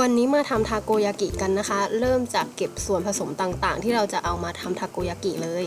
วันนี้มาทำทาโกยากิกันนะคะ เริ่มจากเก็บส่วนผสมต่างๆ ที่เราจะเอามาทำทาโกยากิเลย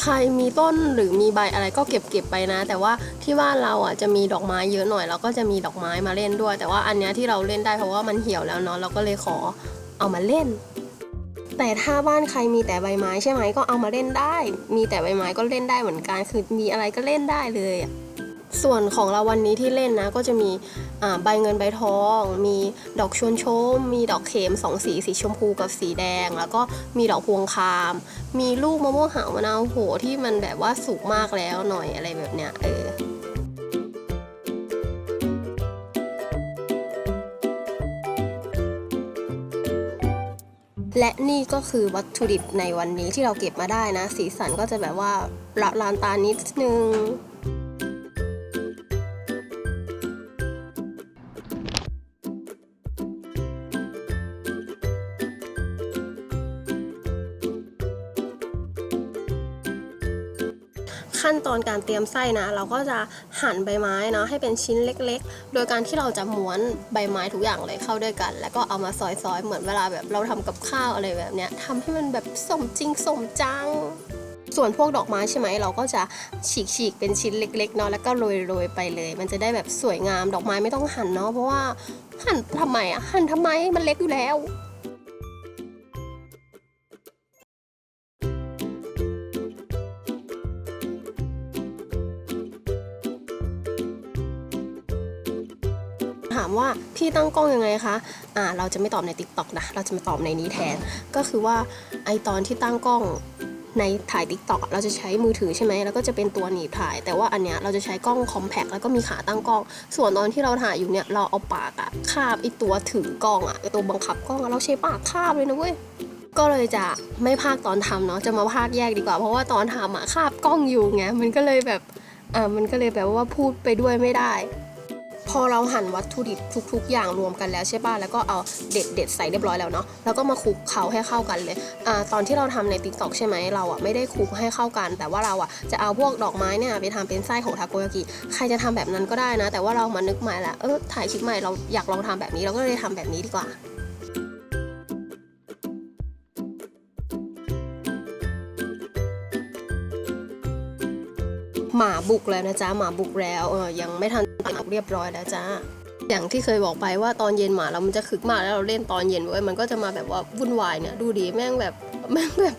ใครมีต้นหรือมีใบอะไรก็เก็บเก็บไปนะ แต่ว่าที่บ้านเราอะจะมีดอกไม้เยอะหน่อย เราก็จะมีดอกไม้มาเล่นด้วย แต่ว่าอันเนี้ยที่เราเล่นได้เพราะว่ามันเหี่ยวแล้วเนาะเราก็เลยขอเอามาเล่น แต่ถ้าบ้านใครมีแต่ใบไม้ใช่ไหมก็เอามาเล่นได้ มีแต่ใบไม้ก็เล่นได้เหมือนกันคือมีอะไรก็เล่นได้เลยอะ ส่วนของเราวันนี้ที่เล่นนะก็จะมีใบเงินใบทอง มีดอกชวนชม มีดอกเข็มสองสีสีชมพูกับสีแดง แล้วก็มีดอกพวงคาม มีลูกมะม่วงหาวมะนาวโหที่มันแบบว่าสุกมากแล้วหน่อยอะไรแบบเนี้ยเออและนี่ก็คือวัตถุดิบในวันนี้ที่เราเก็บมาได้นะ สีสันก็จะแบบว่าละลานตานิดนึง ขั้นตอนการเตรียมไส้นะ เราก็จะหั่นใบไม้เนาะให้เป็นชิ้นเล็กๆ โดยการที่เราจะม้วนใบไม้ทุกอย่างเลยเข้าด้วยกัน แล้วก็เอามาซอยๆ เหมือนเวลาแบบเราทำกับข้าวอะไรแบบเนี้ยทำให้มันแบบสมจริงสมจังส่วนพวกดอกไม้ใช่ไหมเราก็จะฉีกๆเป็นชิ้นเล็กๆเนาะแล้วก็โรยๆไปเลย มันจะได้แบบสวยงามดอกไม้ไม่ต้องหั่นเนาะเพราะว่าหั่นทำไมอะหั่นทำไมมันเล็กอยู่แล้ว ถามว่าพี่ตั้งกล้องยังไงคะ อ่า เราจะไม่ตอบใน Tik t o อกนะ เราจะมาตอบในนี้แทน ก็คือว่าไอตอนที่ตั้งกล้องในถ่าย Tik t o อกเราจะใช้มือถือใช่ไหม แล้วก็จะเป็นตัวหนีบถ่าย แต่ว่าอันเนี้ยเราจะใช้กล้องคอมแพคแล้วก็มีขาตั้งกล้อง ส่วนตอนที่เราถ่ายอยู่เนี่ย เราเอาปากอะคาบไอตัวถือกล้องอะไอตัวบังคับกล้องอะเราใช้ปากคาบเลยนะเว้ยก็เลยจะไม่พากตอนทำเนาะจะมาพากแยกดีกว่า เพราะว่าตอนทำอะคาบกล้องอยู่ไงมันก็เลยแบบอ่ามันก็เลยแบบว่าพูดไปด้วยไม่ได้ พอเราหั่นวัตถุดิบทุก ๆ อย่างรวมกันแล้วใช่ป่ะแล้วก็เอาเด็ดเด็ดใส่เรียบร้อยแล้วเนาะแล้วก็มาคลุกเคล้าให้เข้ากันเลยอ่าตอนที่เราทำในติ๊กต็อกใช่ไหมเราอะไม่ได้คลุกให้เข้ากัน แต่ว่าเราอะจะเอาพวกดอกไม้เนี่ยไปทำเป็นไส้ของทาโกยากิใครจะทำแบบนั้นก็ได้นะ แต่ว่าเรามานึกใหม่ละเออถ่ายคลิปใหม่เราอยากลองทำแบบนี้เราก็เลยทำแบบนี้ดีกว่า หมาบุกแล้วนะจ๊ะหมาบุกแล้วเออยังไม่ทันตักเรียบร้อยแล้วจ้าอย่างที่เคยบอกไปว่าตอนเย็นหมาเรามันจะคึกมากแล้วเราเล่นตอนเย็นเว้ยมันก็จะมาแบบว่าวุ่นวายเนี่ยดูดีแม่งแบบแม่งแบบ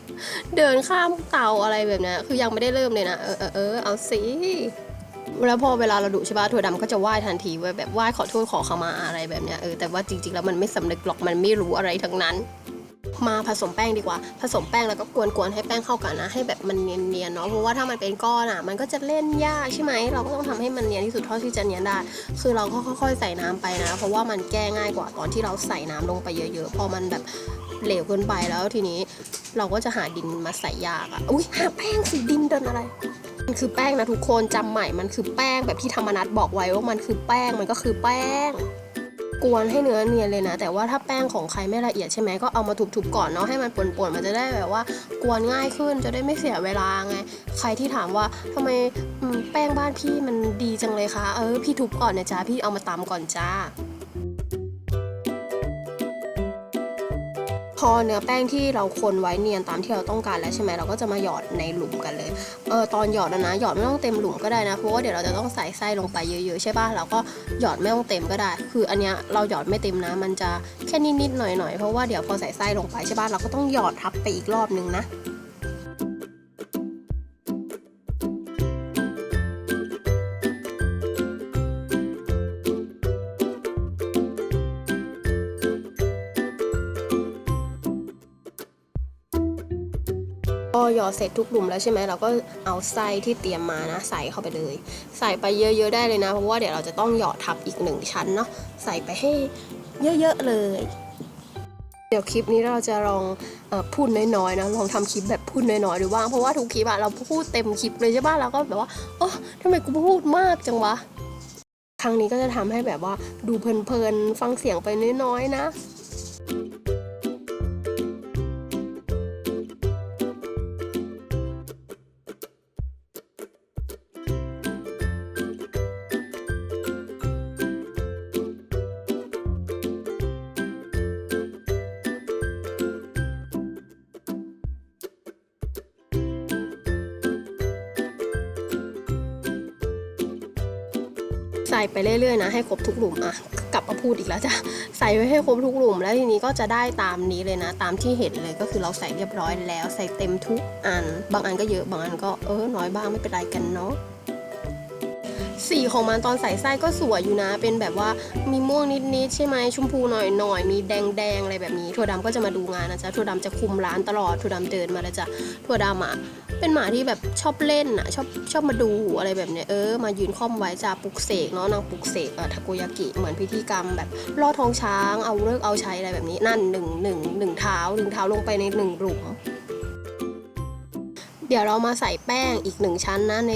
เดินข้ามเตาอะไรแบบเนี้ยคือยังไม่ได้เริ่มเลยนะเออเออเออเอาสิแล้วพอเวลาเราดุใช่ปะถั่วดำก็จะไหว้ทันทีเว้ยแบบไหว้ขอโทษขอขมาอะไรแบบเนี้ยเออแต่ว่าจริงๆแล้วมันไม่สำนึกหรอกมันไม่รู้อะไรทั้งนั้น มาผสมแป้งดีกว่า ผสมแป้งแล้วก็กวนๆให้แป้งเข้ากันนะ ให้แบบมันเนียนๆเนาะเพราะว่าถ้ามันเป็นก้อนอะ มันก็จะเล่นยากใช่ไหมเราก็ต้องทำให้มันเนียนที่สุดเท่าที่จะเนียนได้ คือเราก็ค่อยๆใส่น้ำไปนะ เพราะว่ามันแก้ง่ายกว่าตอนที่เราใส่น้ำลงไปเยอะๆ พอมันแบบเหลวเกินไปแล้วทีนี้เราก็จะหาดินมาใส่ยากอะอุ้ยหาแป้งสีดินเดินอะไรมันคือแป้งนะทุกคนจำใหม่มันคือแป้งแบบที่ธรรมนัทบอกไว้ว่ามันคือแป้งมันก็คือแป้ง กวนให้เนื้อเนียนเลยนะ แต่ว่าถ้าแป้งของใครไม่ละเอียดใช่ไหมก็เอามาทุบๆก่อนเนาะให้มันป่นๆมันจะได้แบบว่ากวนง่ายขึ้นจะได้ไม่เสียเวลาไง ใครที่ถามว่าทำไมอืมแป้งบ้านพี่มันดีจังเลยคะเออพี่ทุบก่อนนะจ๊ะพี่เอามาตำก่อนจ้า พอเนื้อแป้งที่เราคนไว้เนียนตามที่เราต้องการแล้วใช่ไหมเราก็จะมาหยอดในหลุมกันเลยเออตอนหยอดนะนะหยอดไม่ต้องเต็มหลุมก็ได้นะเพราะว่าเดี๋ยวเราจะต้องใส่ไส้ลงไปเยอะๆใช่ป่ะเราก็หยอดไม่ต้องเต็มก็ได้ คืออันเนี้ยเราหยอดไม่เต็มนะ มันจะแค่นิดๆหน่อยๆเพราะว่าเดี๋ยวพอใส่ไส้ลงไปใช่ป่ะเราก็ต้องหยอดทับไปอีกรอบนึงนะ ยอดเสร็จทุกหลุมแล้วใช่ไหมเราก็เอาไส้ที่เตรียมมานะใส่เข้าไปเลย ใส่ไปเยอะๆได้เลยนะ เพราะว่าเดี๋ยวเราจะต้องหยอดทับอีกหนึ่งชั้นเนาะใส่ไปให้เยอะๆเลย เดี๋ยวคลิปนี้เราจะลองอพูดน้อยๆนะลองทำคลิปแบบพูดน้อยๆดูบ้างเพราะว่าทุกคลิปอะเราพูดเต็มคลิปเลยใช่ป่ะเราก็แบบว่าโอ้ทำไมกูพูดมากจังวะครั้งนี้ก็จะทำให้แบบว่าดูเพลินๆฟังเสียงไปน้อยๆนะ ใส่ไปเรื่อยๆนะให้ครบทุกหลุมอะกลับมาพูดอีกแล้วจ้ะใส่ไว้ให้ครบทุกหลุม แล้วทีนี้ก็จะได้ตามนี้เลยนะ ตามที่เห็นเลยก็คือเราใส่เรียบร้อยแล้ว ใส่เต็มทุกอัน บางอันก็เยอะบางอันก็เออน้อยบ้างไม่เป็นไรกันเนาะ สีของมันตอนใส่ไส้ก็สวยอยู่นะ เป็นแบบว่ามีม่วงนิดๆใช่ไหมชมพูหน่อยๆมีแดงๆอะไรแบบนี้ถั่วดำก็จะมาดูงานนะจ๊ะถั่วดำจะคุมร้านตลอดถั่วดำเดินมาแล้วจ้ะถั่วดำอะเป็นหมาที่แบบชอบเล่นอะชอบชอบมาดูอะไรแบบเนี้ยเออมายืนค่อมไว้จ้ะปลุกเสกเนาะนางปลุกเสกอะทาโกยากิเหมือนพิธีกรรมแบบล่อท้องช้างเอาเลิกเอาใช้อะไรแบบนี้นั่นหนึ่งหนึ่งหนึ่งเท้าหนึ่งเท้าลงไปในหนึ่งหลุม เดี๋ยวเรามาใส่แป้งอีกหนึ่งชั้นนะใน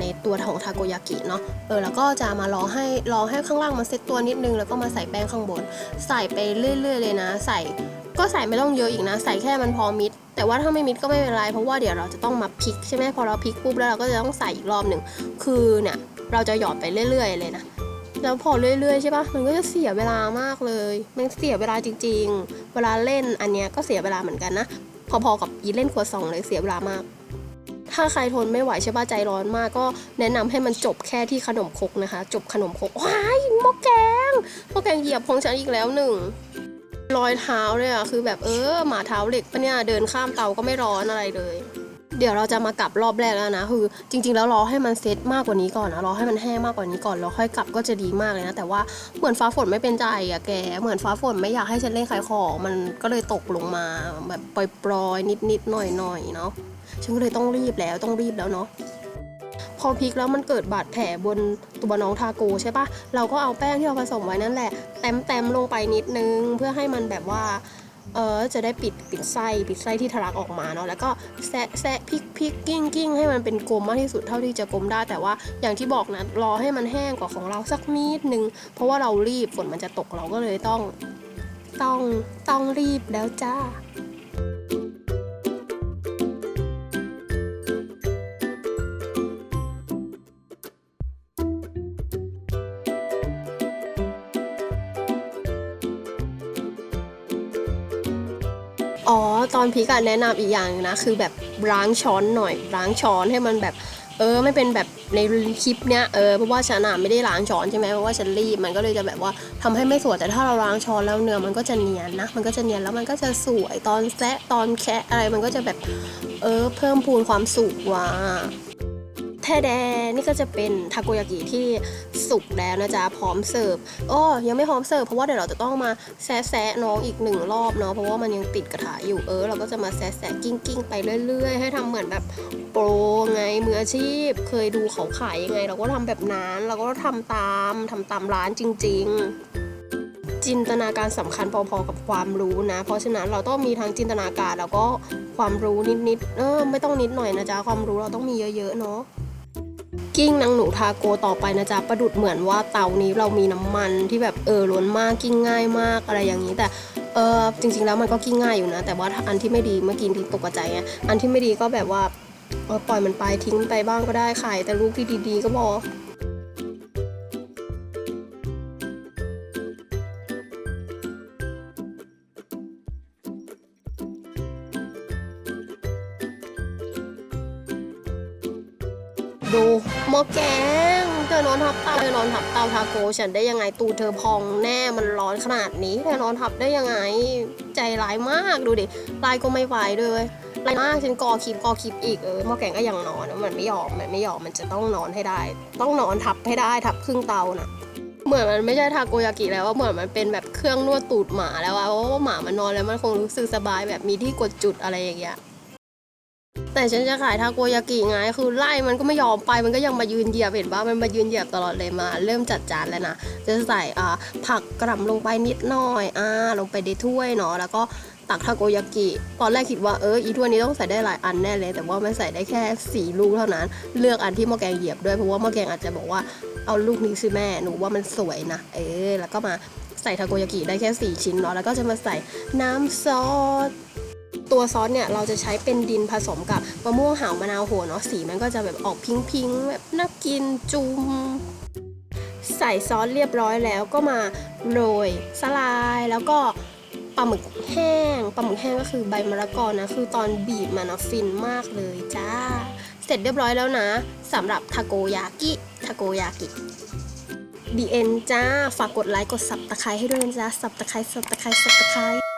ในตัวของทาโกยากิเนาะเออแล้วก็จะมารอให้รอให้ข้างล่างมันเซ็ตตัวนิดนึง แล้วก็มาใส่แป้งข้างบน ใส่ไปเรื่อย ๆ เลยนะ ใส่ก็ใส่ไม่ต้องเยอะอีกนะ ใส่แค่มันพอมิด แต่ว่าถ้าไม่มิดก็ไม่เป็นไร เพราะว่าเดี๋ยวเราจะต้องมาพลิกใช่ไหมพอเราพลิกปุ๊บแล้วเราก็จะต้องใส่อีกรอบหนึ่งคือเนี่ยเราจะหยอดไปเรื่อย ๆ เลยนะแล้วพอเรื่อยๆใช่ปะมันก็จะเสียเวลามากเลย มันเสียเวลาจริง ๆ เวลาเล่นอันเนี้ยก็เสียเวลาเหมือนกันนะ พอๆกับอีเล่นควัวซองเลยเสียเวลามาก ถ้าใครทนไม่ไหวใช่ปะใจร้อนมากก็แนะนำให้มันจบแค่ที่ขนมครกนะคะ จบขนมครกว้ายหม้อแกงหม้อแกงเหยียบของฉันอีกแล้วหนึ่งรอยเท้าเลยอะคือแบบเออหมาเท้าเหล็กปะเนี่ยเดินข้ามเตาก็ไม่ร้อนอะไรเลย เดี๋ยวเราจะมากลับรอบแรกแล้วนะคือ จริง ๆ แล้วรอให้มันเซตมากกว่านี้ก่อนนะรอให้มันแห้งมากกว่านี้ก่อนแล้วค่อยกลับก็จะดีมากเลยนะ แต่ว่าเหมือนฟ้าฝนไม่เป็นใจอะแก เหมือนฟ้าฝนไม่อยากให้ฉันเล่นขายของมันก็เลยตกลงมาแบบปล่อยๆนิดๆหน่อยๆเนาะฉันก็เลยต้องรีบแล้วต้องรีบแล้วเนาะพอพลิกแล้วมันเกิดบาดแผลบนตัวน้องทาโกใช่ปะเราก็เอาแป้งที่เราผสมไว้นั่นแหละแต้มแต้มๆลงไปนิดนึงเพื่อให้มันแบบว่า เออจะได้ปิดปิดไส้ปิดไส้ที่ทะลักออกมาเนาะแล้วก็แซะแซะพลิกพลิกกิ้งกิ้งให้มันเป็นกลมมากที่สุดเท่าที่จะกลมได้แต่ว่าอย่างที่บอกนะรอให้มันแห้งกว่าของเราสักนิดนึง เพราะว่าเรารีบฝนมันจะตกเราก็เลยต้อง ต้องต้องรีบแล้วจ้า อ๋อ ตอนพีกอะแนะนำอีกอย่างนะ คือแบบล้างช้อนหน่อยล้างช้อนให้มันแบบ เออ ไม่เป็นแบบในคลิปเนี้ยเออเพราะว่าฉันอะไม่ได้ล้างช้อนใช่ไหมเพราะว่าฉันรีบมันก็เลยจะแบบว่าทำให้ไม่สวยแต่ถ้าเราล้างช้อนแล้วเนื้อมันก็จะเนียนนะ มันก็จะเนียนแล้วมันก็จะสวยตอนแซะตอนแคะอะไรมันก็จะแบบ เออ เพิ่มพูนความสุขว่ะ แท้แดนี่ก็จะเป็นทาโกยากิที่สุกแล้วนะจ๊ะพร้อมเสิร์ฟอ้อยังไม่พร้อมเสิร์ฟเพราะว่าเดี๋ยวเราจะต้องมาแซะแซะน้องอีกหนึ่งรอบเนาะเพราะว่ามันยังติดกระถาอยู่เออ เราก็จะมาแซะแซะกิ้งกิ้งไปเรื่อยๆ ให้ทำเหมือนแบบโปรไงมืออาชีพ เคยดูเขาขายยังไง เราก็ทำแบบนั้นเราก็ทำตามทำตามร้านจริง ๆจินตนาการสำคัญพอๆกับความรู้นะ เพราะฉะนั้นเราต้องมีทั้งจินตนาการแล้วก็ความรู้นิดๆ เออไม่ต้องนิดหน่อยนะจ๊ะ ความรู้เราต้องมีเยอะๆ เนาะ กิ้งนางหนูทาโกต่อไปนะจ๊ะประดุดเหมือนว่าเตานี้เรามีน้ำมันที่แบบเออล้นมากกิ้งง่ายมากอะไรอย่างนี้แต่เออจริง ๆ แล้วมันก็กิ้งง่ายอยู่นะ แต่ว่าอันที่ไม่ดีเมื่อกี้ที่ตกใจไงอันที่ไม่ดีก็แบบว่าปล่อยมันไปทิ้งไปบ้างก็ได้ขายแต่ลูกที่ดีๆก็พอ ดูหม้อแกงเธอนอนทับเตาเธอนอนทับเตาทาโกฉันได้ยังไงตูเธอพองแน่มันร้อนขนาดนี้เธอนอนทับได้ยังไง ใจร้ายมากดูดิลายก็ไม่ไหวเลยลายมากฉันกอคลิปกอคลิปอีกเออหม้อแกงก็ยังนอนมันไม่ยอมมันไม่ยอมมันจะต้องนอนให้ได้ ต้องนอนทับให้ได้ทับครึ่งเตาน่ะเหมือนมันไม่ใช่ทาโกยากิแล้วว่าเหมือนมันเป็นแบบเครื่องนวดตูดหมาแล้วอะเพราะว่าหมามันนอนแล้วมันคงรู้สึกสบายแบบมีที่กดจุดอะไรอย่างเงี้ย แต่ฉันจะขายทาโกยากิไง คือไล่มันก็ไม่ยอมไป มันก็ยังมายืนเหยียบเห็นปะมันมายืนเหยียบตลอดเลยมา เริ่มจัดจานแล้วนะ จะใส่อ่าผักกระหล่ำลงไปนิดหน่อย อ่า ลงไปในถ้วยเนาะ แล้วก็ตักทาโกยากิ ตอนแรกคิดว่าเอออีถ้วยนี้ต้องใส่ได้หลายอันแน่เลย แต่ว่ามันใส่ได้แค่สี่ลูกเท่านั้น เลือกอันที่หม้อแกงเหยียบด้วย เพราะว่าหม้อแกงอาจจะบอกว่าเอาลูกนี้สิแม่ หนูว่ามันสวยนะ เออ แล้วก็มาใส่ทาโกยากิได้แค่สี่ชิ้นเนาะ แล้วก็จะมาใส่น้ำซอส ตัวซอสเนี่ยเราจะใช้เป็นดินผสมกับมะม่วงหาวมะนาวโหเนาะสีมันก็จะแบบออกพิงพิงๆแบบน่ากินจุมใส่ซอสเรียบร้อยแล้วก็มาโรยสลายแล้วก็ปลาหมึกแห้งปลาหมึกแห้งก็คือใบมะละกอนะคือตอนบีบมันนะฟินมากเลยจ้า เสร็จเรียบร้อยแล้วนะสำหรับทาโกยากิทาโกยากิ The End จ้า ฝากกดไลค์กดสับตะไคร้ให้ด้วยนะจ้าสับตะไคร้สับตะไคร้สับตะไคร้